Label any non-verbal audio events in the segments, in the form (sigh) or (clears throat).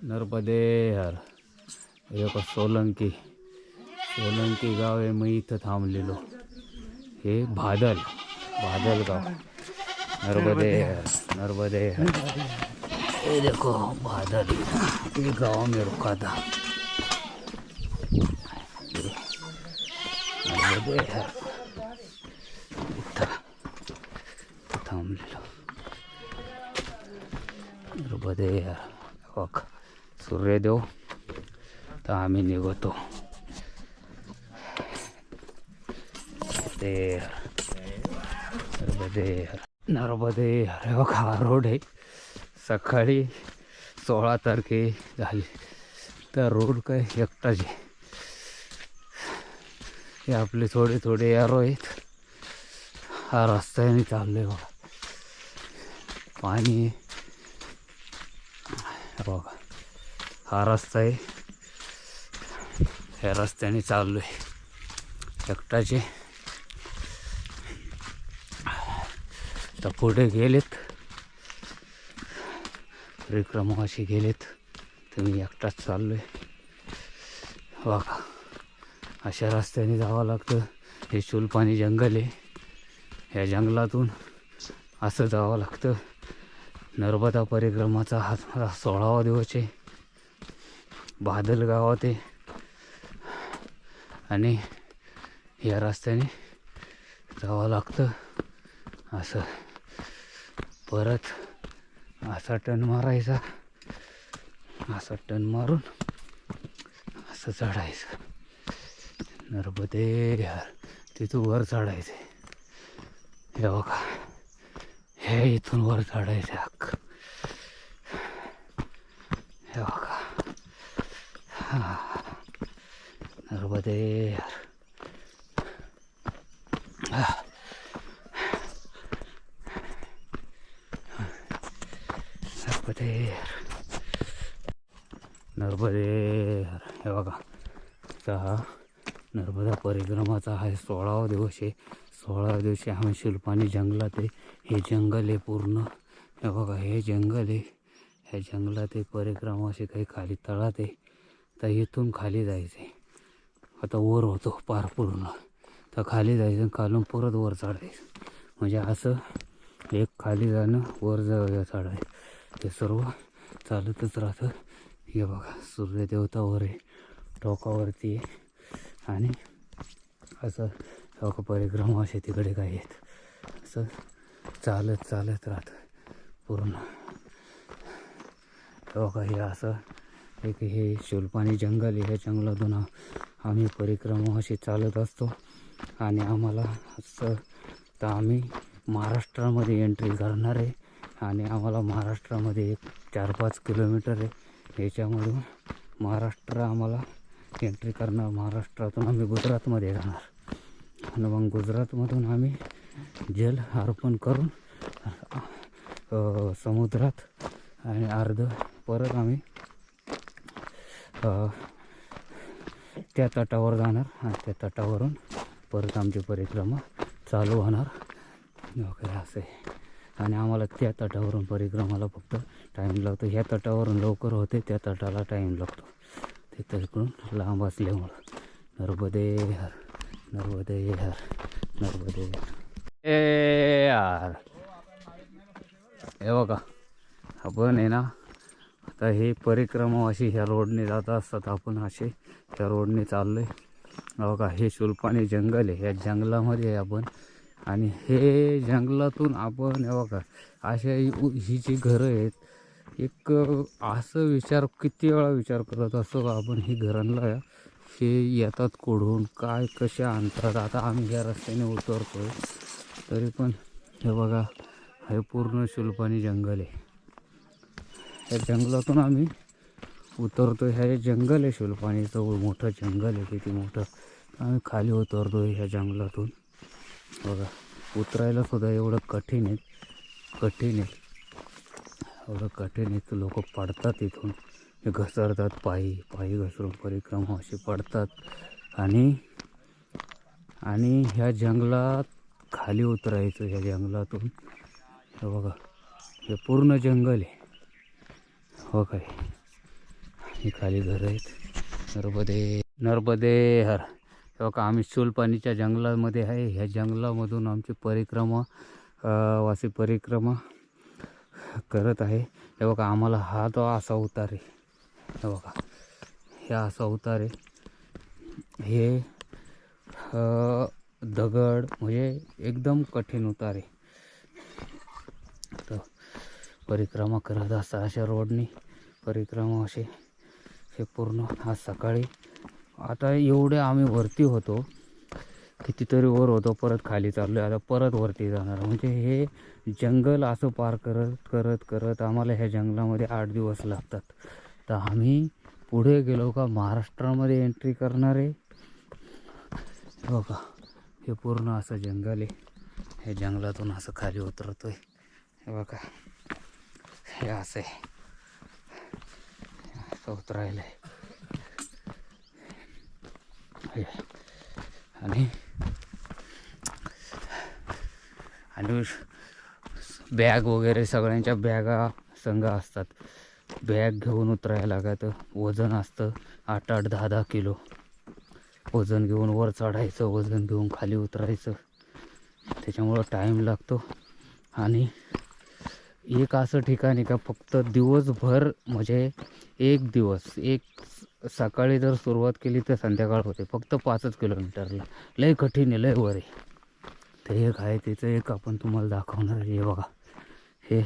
नर्मदे हर हे का सोलंकी। सोलंकी गाव आहे मी इथं थांबलेलो हे भादल भादल गाव नर्मदे हर नर्मदे हर ये देखो बादल, ये गाँव में रुका था। नर्मदे हर इथं थांबलेलो नर्मदे हर बघ सूर्यदेव तर आम्ही निघतो ते नर्मदे हर नर्मदे हर हे बघा रोड आहे सकाळी सोळा तारखे झाली तर रोड काय एकटाच आहे हे आपले थोडे थोडे यारो आहेत हा रस्त्याने चाललो आहे बघा पाणी बघा हा रस्ता आहे. ह्या रस्त्याने चाललो आहे एकटाचे. तर पुढे गेलेत. परिक्रमा अशी गेलेत. तर मी एकटाच चाललो आहे बघा. अशा रस्त्याने जावं लागतं. हे चुलपाणी जंगल आहे. ह्या जंगलातून असं जावं लागतं. नर्मदा परिक्रमाचा हा सोळावा दिवस आहे. बादल गावात आहे. आणि या रस्त्याने जावं लागतं. असं. परत असा टन मारायचा. असा टन मारून असं चढायचं. नर्मदे यार तिथून वर चढायचे. हे बघा. हे इथून वर चढायचे हक्क हे बघा. नर्मदे यार नर्मदे यार नर्मदे. हे बघा. चा नर्मदा परिक्रमाचा हा सोळावा दिवस आहे. सोळाव्या दिवशी आम्ही शिल्पानी जंगलात आहे. हे जंगल आहे पूर्ण. हे बघा हे जंगल आहे. ह्या जंगलात आहे परिक्रमा असे काही खाली तळात आहे. तर इथून खाली जायचं आहे आता वर होतो पार पूर्ण तर खाली जायचं खालून परत वर चढायचं. म्हणजे असं एक खाली जाणं वर जा चढायचं हे सर्व चालतच राहतं. हे बघा सूर्यदेवता वर आहे टोकावरती आहे. आणि असं लोक परिक्रमा असे तिकडे काही आहेत. असं चालत चालत राहतं पूर्ण. बघा हे असं एक हे शुलपाणी जंगल आहे ह्या जंगलातून आम्ही परिक्रमा अशी चालत असतो. आणि आम्हाला असं तर आम्ही महाराष्ट्रामध्ये एंट्री करणार आहे. आणि आम्हाला महाराष्ट्रामध्ये एक चार पाच किलोमीटर आहे. याच्यामधून महाराष्ट्र आम्हाला एंट्री करणार. महाराष्ट्रातून आम्ही गुजरातमध्ये जाणार. आणि मग गुजरातमधून आम्ही जल अर्पण करून समुद्रात आणि अर्ध परत आम्ही त्या तटावर जाणार आणि त्या तटावरून परत आमची परिक्रमा चालू होणार. वगैरे असं आहे. आणि आम्हाला त्या तटावरून परिक्रमाला फक्त टाईम लागतो. ह्या तटावरून लवकर होते त्या तटाला टाईम लागतो. ते तिकडून लांब असल्यामुळं. नर्मदे हर नर्मदे हर नर्मदे ए यार. हे बघा आपण आहे ना आता हे परिक्रमा अशी ह्या रोडने जात असतात आपण असे. त्या रोडने चाललो आहे बघा हे शुल्पाने जंगल आहे. ह्या जंगलामध्ये आहे आपण. आणि हे जंगलातून आपण बघा अशा ही जी घरं आहेत एक असं विचार किती वेळा विचार करत असतो का आपण ही घरांना हे येतात कोढून काय कसे आणतात? आता आम्ही ह्या रस्त्याने उतरतो तरी पण हे बघा हे पूर्ण शुल्पानी जंगल आहे. या जंगलातून आम्ही उतरतोय. हे जंगल आहे शुल्पाणीचं मोठं जंगल आहे. किती मोठं. आम्ही खाली उतरतोय ह्या जंगलातून. बघा उतरायला सुद्धा एवढं कठीण आहे. कठीण आहे. एवढं कठीण आहे की लोक पडतात इथून. हे घसरतात पायी. पायी घसरून परिक्रमा हो, अशी पडतात. आणि आणि ह्या जंगलात खाली उतरायचं ह्या जंगलातून. हे बघा हे पूर्ण जंगल आहे. हो काय? ही खाली घरं आहेत. नर्मदे नर्मदे हर. का आम्ही शूलपाणीच्या जंगलामध्ये आहे. ह्या जंगलामधून आमची परिक्रमा वासी परिक्रमा करत आहे. हे बघा आम्हाला हा तो असा उतार आहे. हे बघा हे असा उतार आहे. हे दगड म्हणजे एकदम कठीण उतार आहे. परिक्रमा करत असता अशा रोडनी. परिक्रमा असे हे पूर्ण आज सकाळी. आता एवढे आम्ही वरती होतो कितीतरी वर होतो परत खाली चाललो आता परत वरती जाणार. म्हणजे हे जंगल असं पार करत करत करत आम्हाला ह्या जंगलामध्ये आठ दिवस लागतात. तर आम्ही पुढे गेलो का महाराष्ट्रामध्ये एंट्री करणार. आहे हे बघा हे पूर्ण असं जंगल आहे. हे जंगलातून असं खाली उतरतो आहे बघा. हे असं. आहे असं उतरायला आहे हे. आणि आणि बॅग वगैरे सगळ्यांच्या बॅगा संघ असतात. बॅग घेऊन उतरायला लागतं. वजन असतं आठ आठ दहा दहा किलो. वजन घेऊन वर चढायचं वजन घेऊन खाली उतरायचं. त्याच्यामुळं टाईम लागतो. आणि एक असं ठिकाण आहे का फक्त दिवसभर म्हणजे एक दिवस एक सकाळी जर सुरुवात केली तर संध्याकाळ होते फक्त पाचच किलोमीटरला. लय कठीण आहे लय वर. आहे ते एक आहे त्याचं एक आपण तुम्हाला दाखवणार आहे हे बघा. हे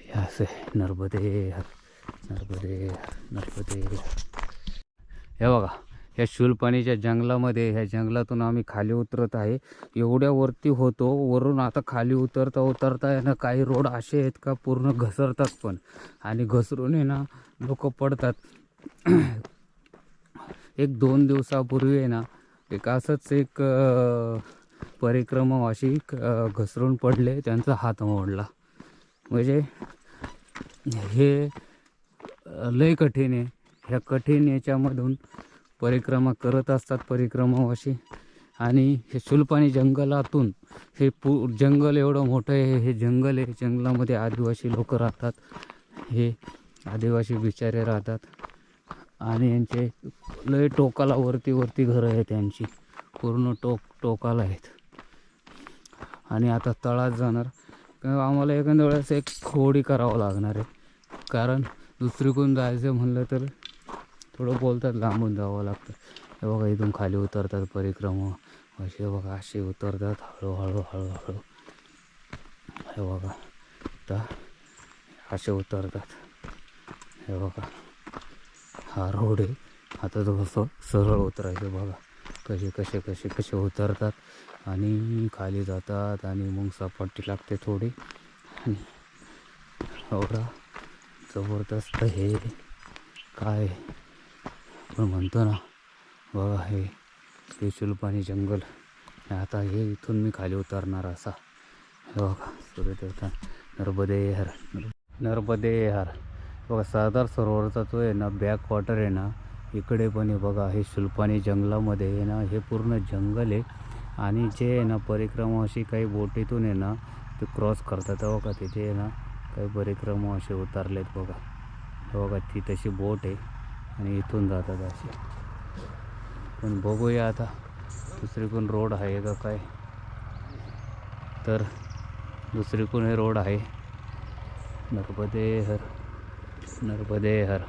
हे असं आहे नर्मदे नर्मदे नर्मदे. हे बघा. ह्या शूलपाणीच्या जंगलामध्ये ह्या जंगलातून आम्ही खाली उतरत आहे. एवढ्या वरती होतो वरून आता खाली उतरता उतरता आहे ना काही रोड असे आहेत का पूर्ण घसरतात पण. आणि घसरून आहे ना लोक पडतात. (clears throat) एक दोन दिवसापूर्वी आहे ना एक असंच एक परिक्रमा अशी घसरून पडले त्यांचा हात मोडला. म्हणजे हे लय कठीण आहे. ह्या कठीण याच्यामधून परिक्रमा करत असतात परिक्रमावाशी आणि हे शुल्पाणी जंगलातून हे पू जंगल एवढं मोठं आहे हे जंगल आहे जंगलामध्ये आदिवासी लोक राहतात. हे आदिवासी बिचारे राहतात. आणि यांचे लय टोकाला वरती वरती घरं आहेत त्यांची पूर्ण टोक टोकाला आहेत. आणि आता तळात जाणार. आम्हाला एखाद्या वेळेस एक खोडी करावं लागणार आहे. कारण दुसरीकडून जायचं म्हणलं तर थोडं बोलतात लांबून जावं लागतं. हे बघा इथून खाली उतरतात परिक्रमा. असे बघा असे उतरतात हळूहळू हळूहळू. हे बघा आता असे उतरतात. हे बघा हा रोड आहे. आता थोडंसं सरळ उतरायचं बघा. कसे कसे कसे कसे उतरतात आणि खाली जातात आणि मग सपाटी लागते थोडी. आणि एवढा जबरदस्त हे काय? आपण म्हणतो ना बघा हे स्पेशल पाणी जंगल आता हे इथून मी खाली उतरणार असा. हे बघा सूर्यदेवता नर्मदे हर नर्मदे हर बघा सरदार सरोवरचा तो आहे ना बॅक वॉटर आहे ना इकडे पण आहे बघा हे शुल्पानी जंगलामध्ये आहे ना हे पूर्ण जंगल आहे. आणि जे आहे ना परिक्रमा अशी काही बोटीतून आहे ना ते क्रॉस करतात. बघा तिथे आहे ना काही परिक्रमा असे उतारलेत बघा. बघा ती तशी बोट आहे. आणि इथून जातात असे. पण बघूया आता दुसरीकडून रोड आहे का काय. तर दुसरीकडून हे रोड आहे. नर्मदे हर नर्मदे हर